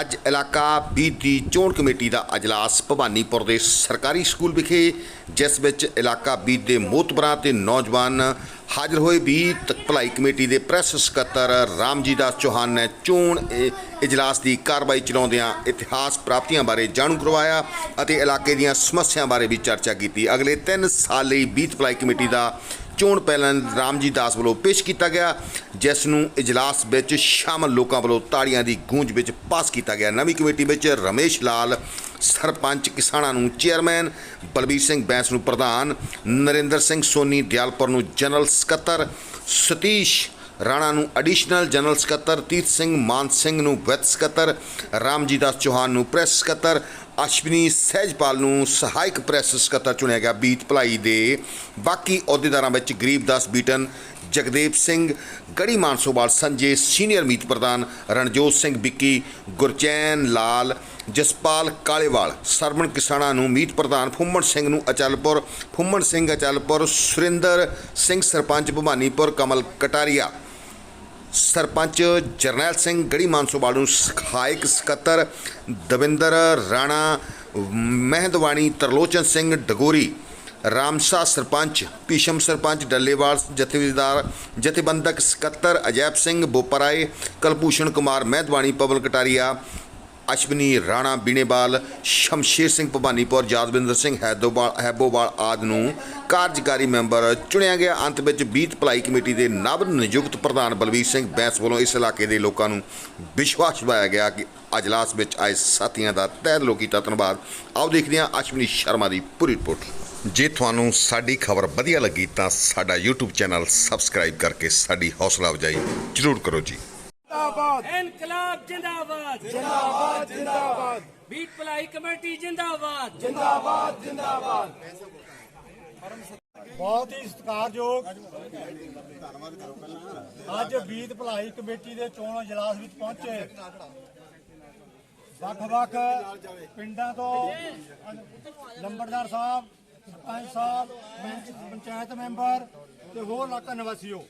ਅੱਜ ਇਲਾਕਾ ਬੀਤ ਦੀ ਚੋਣ ਕਮੇਟੀ ਦਾ ਅਜਲਾਸ ਭਵਾਨੀਪੁਰ ਦੇ ਸਰਕਾਰੀ ਸਕੂਲ ਵਿਖੇ, ਜਿਸ ਵਿੱਚ ਇਲਾਕਾ ਬੀਤ ਦੇ ਮੋਤਬਰਾਂ ਤੇ ਨੌਜਵਾਨ ਹਾਜ਼ਰ ਹੋਏ ਬੀਤ ਭਲਾਈ ਕਮੇਟੀ ਦੇ ਪ੍ਰੈਸ ਸਕੱਤਰ ਰਾਮਜੀ ਦਾਸ ਚੌਹਾਨ ਨੇ ਚੋਣ ਇਜਲਾਸ ਦੀ ਕਾਰਵਾਈ ਚਲਾਉਂਦਿਆਂ ਇਤਿਹਾਸ ਪ੍ਰਾਪਤੀਆਂ ਬਾਰੇ ਜਾਣੂ ਕਰਵਾਇਆ ਅਤੇ ਇਲਾਕੇ ਦੀਆਂ ਸਮੱਸਿਆਵਾਂ ਬਾਰੇ ਵੀ ਚਰਚਾ ਕੀਤੀ। ਅਗਲੇ 3 ਸਾਲ ਲਈ ਬੀਤ ਭਲਾਈ ਕਮੇਟੀ ਦਾ ਚੋਣ ਪੈਲਨ ਰਾਮਜੀ ਦਾਸ ਵੱਲੋਂ ਪੇਸ਼ ਕੀਤਾ ਗਿਆ, ਜਿਸ ਨੂੰ ਇਜਲਾਸ ਵਿੱਚ ਸ਼ਾਮਲ ਲੋਕਾਂ ਵੱਲੋਂ ਤਾੜੀਆਂ ਦੀ ਗੂੰਜ ਵਿੱਚ ਪਾਸ ਕੀਤਾ ਗਿਆ। ਨਵੀਂ ਕਮੇਟੀ ਵਿੱਚ ਰਮੇਸ਼ ਲਾਲ, ਸਰਪੰਚ ਕਿਸਾਨਾਂ ਨੂੰ ਚੇਅਰਮੈਨ, ਬਲਬੀਰ ਸਿੰਘ ਬੈਂਸ ਨੂੰ ਪ੍ਰਧਾਨ, ਨਰਿੰਦਰ ਸਿੰਘ ਸੋਨੀ ਦਿਆਲਪੁਰ ਨੂੰ ਜਨਰਲ ਸਕੱਤਰ, ਸਤੀਸ਼ ਰਾਣਾ ਨੂੰ ਐਡੀਸ਼ਨਲ ਜਨਰਲ ਸਕੱਤਰ, ਤੀਰਥ ਸਿੰਘ ਮਾਨ ਸਿੰਘ ਨੂੰ ਵਿੱਤ ਸਕੱਤਰ, ਰਾਮਜੀ ਦਾਸ ਚੌਹਾਨ ਨੂੰ ਪ੍ਰੈਸ ਸਕੱਤਰ ਅਸ਼ਵਨੀ ਸਹਿਜਪਾਲ ਨੂੰ ਸਹਾਇਕ ਪ੍ਰੈਸ ਸਕੱਤਰ ਚੁਣਿਆ ਗਿਆ ਬੀਤ ਭਲਾਈ ਦੇ। ਬਾਕੀ ਅਹੁਦੇਦਾਰਾਂ ਵਿੱਚ ਗਰੀਬਦਾਸ ਬੀਟਨ, ਜਗਦੇਵ ਸਿੰਘ, ਗੜੀ ਮਾਨਸੋਵਾਲ, ਸੰਜੇ, ਸੀਨੀਅਰ ਮੀਤ ਪ੍ਰਧਾਨ ਰਣਜੋਤ ਸਿੰਘ ਵਿੱਕੀ, ਗੁਰਚੈਨ ਲਾਲ, ਜਸਪਾਲ ਕਾਲੇਵਾਲ ਸਰਵਣ ਕਿਸਾਨਾ ਨੂੰ ਮੀਤ ਪ੍ਰਧਾਨ ਫੁੰਮਣ ਸਿੰਘ ਨੂੰ ਅਚਲਪੁਰ, ਫੁੰਮਣ ਸਿੰਘ ਅਚਲਪੁਰ, ਸੁਰਿੰਦਰ ਸਿੰਘ, ਸਰਪੰਚ ਭਵਾਨੀਪੁਰ, ਕਮਲ ਕਟਾਰੀਆ। ਸਰਪੰਚ ਜਰਨੈਲ ਸਿੰਘ ਗੜੀ ਮਾਨਸੋਵਾਲ ਨੂੰ ਸਹਾਇਕ ਸਕੱਤਰ, ਦਵਿੰਦਰ ਰਾਣਾ, ਮਹਿੰਦਵਾਣੀ, ਤਰਲੋਚਨ ਸਿੰਘ ਡਗੋਰੀ, ਰਾਮਸਾ ਸਰਪੰਚ, ਭੀਸ਼ਮ ਸਰਪੰਚ, ਡੱਲੇਵਾਲ ਜਥੇਦਾਰ ਜਥੇਬੰਦਕ ਸਕੱਤਰ ਅਜੈਬ ਸਿੰਘ ਬੋਪਰਾਏ, ਕਲਭੂਸ਼ਣ ਕੁਮਾਰ, ਮਹਿਦਵਾਣੀ, ਪਵਨ ਕਟਾਰੀਆ ਅਸ਼ਵਨੀ ਰਾਣਾ ਬਿਨੇਵਾਲ ਸ਼ਮਸ਼ੇਰ ਸਿੰਘ ਭਵਾਨੀਪੁਰ, ਯਾਦਵਿੰਦਰ ਸਿੰਘ ਹੈਦੋਵਾਲ ਹੈਬੋਵਾਲ ਆਦਿ ਨੂੰ ਕਾਰਜਕਾਰੀ ਮੈਂਬਰ ਚੁਣਿਆ ਗਿਆ। ਅੰਤ ਵਿੱਚ ਬੀਤ ਭਲਾਈ ਕਮੇਟੀ ਦੇ ਨਵ ਨਿਯੁਕਤ ਪ੍ਰਧਾਨ ਬਲਵੀਰ ਸਿੰਘ ਬੈਂਸ ਵੱਲੋਂ ਇਸ ਇਲਾਕੇ ਦੇ ਲੋਕਾਂ ਨੂੰ ਵਿਸ਼ਵਾਸ ਦਿਵਾਇਆ ਗਿਆ ਕਿ ਅਜਲਾਸ ਵਿੱਚ ਆਏ ਸਾਥੀਆਂ ਦਾ ਤਹਿ ਦਿਲੋਂ ਕੀਤਾ ਧੰਨਵਾਦ। ਆਓ ਦੇਖਦੇ ਹਾਂ ਅਸ਼ਵਨੀ ਸ਼ਰਮਾ ਦੀ ਪੂਰੀ ਰਿਪੋਰਟ। ਜੇ ਤੁਹਾਨੂੰ ਸਾਡੀ ਖਬਰ ਵਧੀਆ ਲੱਗੀ ਤਾਂ ਸਾਡਾ YouTube ਚੈਨਲ ਸਬਸਕ੍ਰਾਈਬ ਕਰਕੇ ਸਾਡੀ ਹੌਸਲਾ ਅਫਜ਼ਾਈ ਜ਼ਰੂਰ ਕਰੋ ਜੀ। ਜਿੰਦਾਬਾਦ। ਇਨਕਲਾਬ ਜਿੰਦਾਬਾਦ। ਜਿੰਦਾਬਾਦ ਜਿੰਦਾਬਾਦ। ਬੀਟ ਭਲਾਈ ਕਮੇਟੀ ਜਿੰਦਾਬਾਦ। ਜਿੰਦਾਬਾਦ ਜਿੰਦਾਬਾਦ। ਬਹੁਤ ਹੀ ਸਤਿਕਾਰਯੋਗ। ਅੱਜ ਬੀਤ ਭਲਾਈ ਕਮੇਟੀ ਦੇ ਚੋਣ ਇਜਲਾਸ ਵਿੱਚ ਪਹੁੰਚੇ। ਵੱਖ-ਵੱਖ ਪਿੰਡਾਂ ਤੋਂ ਲੰਬੜਦਾਰ ਸਾਹਿਬ ਸਰਪੰਚ ਸਾਹਿਬ ਪੰਚ- ਪੰਚਾਇਤ ਮੈਂਬਰ ਤੇ ਹੋਰ ਇਲਾਕਾ ਨਿਵਾਸੀਓ।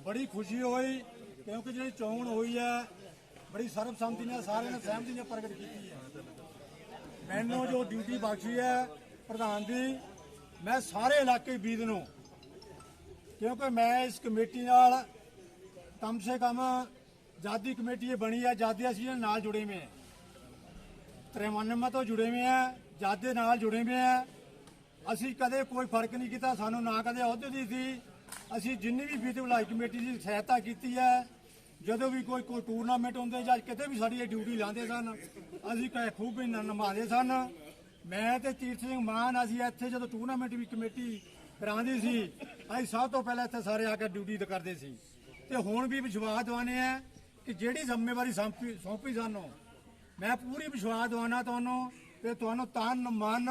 ਬੜੀ ਖੁਸ਼ੀ ਹੋਈ। ਕਿਉਂਕਿ ਜਿਹੜੀ ਚੋਣ ਹੋਈ ਹੈ, ਬੜੀ ਸਰਬਸੰਮਤੀ ਨਾਲ ਸਾਰਿਆਂ ਨੇ ਸਹਿਮਤੀ ਨਾਲ ਪ੍ਰਗਟ ਕੀਤੀ ਹੈ। ਮੈਨੂੰ ਜੋ ਡਿਊਟੀ ਬਖਸ਼ੀ ਹੈ, ਪ੍ਰਧਾਨ ਦੀ ਮੈਂ ਸਾਰੇ ਇਲਾਕੇ ਬੀਦ ਨੂੰ, ਕਿਉਂਕਿ ਮੈਂ ਇਸ ਕਮੇਟੀ ਨਾਲ ਕਮ ਸੇ ਕਮ ਜਾਦੀ ਕਮੇਟੀ ਇਹ ਬਣੀ ਹੈ ਜਾਦੀ ਅਸੀਂ ਇਹਦੇ ਨਾਲ ਜੁੜੇ ਹੋਏ ਹਾਂ। 93 ਤੋਂ ਜੁੜੇ ਹੋਏ ਹਾਂ ਜਾਦੇ ਨਾਲ ਜੁੜੇ ਹੋਏ ਹਾਂ। ਅਸੀਂ ਕਦੇ ਕੋਈ ਫ਼ਰਕ ਨਹੀਂ ਕੀਤਾ, ਸਾਨੂੰ ਨਾ ਕਦੇ ਅਹੁਦੇ ਦੀ ਸੀ ਅਸੀਂ ਜਿੰਨੀ ਵੀ ਬੀਤ ਭਲਾਈ ਕਮੇਟੀ ਦੀ ਸਹਾਇਤਾ ਕੀਤੀ ਹੈ ਜਦੋਂ ਵੀ ਕੋਈ ਕੋਈ ਟੂਰਨਾਮੈਂਟ ਹੁੰਦੇ ਜਾਂ ਕਿਤੇ ਵੀ ਸਾਡੀ ਇਹ ਡਿਊਟੀ ਲਾਉਂਦੇ ਸਨ, ਅਸੀਂ ਕਹੇ ਖੂਬ ਹੀ ਨਿਭਾਉਂਦੇ ਸਨ। ਮੈਂ ਤੇ ਤੀਰਥ ਸਿੰਘ ਮਾਨ, ਅਸੀਂ ਇੱਥੇ ਜਦੋਂ ਟੂਰਨਾਮੈਂਟ ਵੀ ਕਮੇਟੀ ਕਰਾਉਂਦੀ ਸੀ, ਅਸੀਂ ਸਭ ਤੋਂ ਪਹਿਲਾਂ ਇੱਥੇ ਸਾਰੇ ਆ ਕੇ ਡਿਊਟੀ ਤੇ ਕਰਦੇ ਸੀ। ਤੇ ਹੁਣ ਵੀ ਵਿਸ਼ਵਾਸ ਦਿਵਾਨੇ ਆ ਕਿ ਜਿਹੜੀ ਜ਼ਿੰਮੇਵਾਰੀ ਸੌਂਪੀ ਸੌਂਪੀ ਸਾਨੂੰ, ਮੈਂ ਪੂਰੀ ਵਿਸ਼ਵਾਸ ਦਿਵਾਨਾ ਤੁਹਾਨੂੰ ਤੇ ਤੁਹਾਨੂੰ ਤਨ, ਮਨ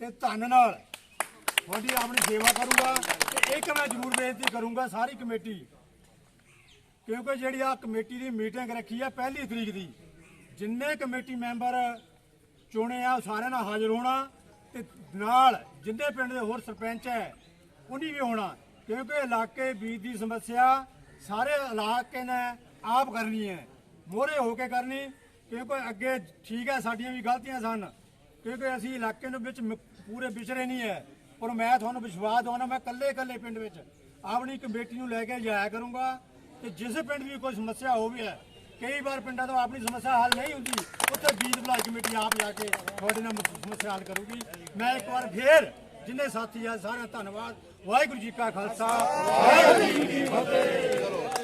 ਤੇ ਧਨ ਨਾਲ ਤੁਹਾਡੀ ਆਪਣੀ ਸੇਵਾ ਕਰੂੰਗਾ ਤੇ ਇੱਕ ਮੈਂ ਜ਼ਰੂਰ ਬੇਨਤੀ ਕਰੂੰਗਾ ਸਾਰੀ ਕਮੇਟੀ ਕਿਉਂਕਿ ਜਿਹੜੀ ਆ ਕਮੇਟੀ ਦੀ ਮੀਟਿੰਗ ਰੱਖੀ ਆ ਪਹਿਲੀ ਤਰੀਕ ਦੀ, ਜਿੰਨੇ ਕਮੇਟੀ ਮੈਂਬਰ ਚੁਣੇ ਆ, ਉਹ ਸਾਰਿਆਂ ਨਾਲ ਹਾਜ਼ਰ ਹੋਣਾ ਤੇ ਨਾਲ ਜਿੰਨੇ ਪਿੰਡ ਦੇ ਹੋਰ ਸਰਪੰਚ ਹੈ, ਉਹਨੀ ਵੀ ਹੋਣਾ। ਕਿਉਂਕਿ ਇਲਾਕੇ ਬੀਜ ਦੀ ਸਮੱਸਿਆ ਸਾਰੇ ਇਲਾਕੇ ਨੇ ਆਪ ਕਰਨੀ ਹੈ ਮੋਰੇ ਹੋ ਕੇ ਕਰਨੀ। ਕਿਉਂਕਿ ਅੱਗੇ ਠੀਕ ਹੈ, ਸਾਡੀਆਂ ਵੀ ਗਲਤੀਆਂ ਸਨ। ਕਿਉਂਕਿ ਅਸੀਂ ਇਲਾਕੇ ਨੂੰ ਵਿੱਚ ਮ- ਪੂਰੇ ਵਿਚਰੇ ਨਹੀਂ ਹੈ। ਪਰ ਮੈਂ ਤੁਹਾਨੂੰ ਵਿਸ਼ਵਾਸ ਦਵਾਉਣਾ, ਮੈਂ ਕੱਲੇ ਕੱਲੇ ਪਿੰਡ ਵਿੱਚ ਆਪਣੀ ਕਮੇਟੀ ਨੂੰ ਲੈ ਕੇ ਜਾਇਆ ਕਰੂੰਗਾ। ਤੇ ਜਿਸ ਪਿੰਡ ਦੀ ਕੋਈ ਸਮੱਸਿਆ ਹੋਵੇ ਹੈ। ਕਈ ਵਾਰ ਪਿੰਡਾਂ ਤੋਂ ਆਪਣੀ ਸਮੱਸਿਆ ਹੱਲ ਨਹੀਂ ਹੁੰਦੀ। ਉੱਥੇ ਬੀਜ ਭਲਾਈ ਕਮੇਟੀ ਆਪ ਜਾ ਕੇ ਤੁਹਾਡੇ ਨਾਲ ਸਮੱਸਿਆ ਹੱਲ ਕਰੂਗੀ। ਮੈਂ ਇੱਕ ਵਾਰ ਫੇਰ ਜਿੰਨੇ ਸਾਥੀ ਆ, ਸਾਰਿਆਂ ਦਾ ਧੰਨਵਾਦ। ਵਾਹਿਗੁਰੂ ਜੀ ਕਾ ਖਾਲਸਾ, ਵਾਹਿਗੁਰੂ ਜੀ ਕੀ ਫਤਿਹ।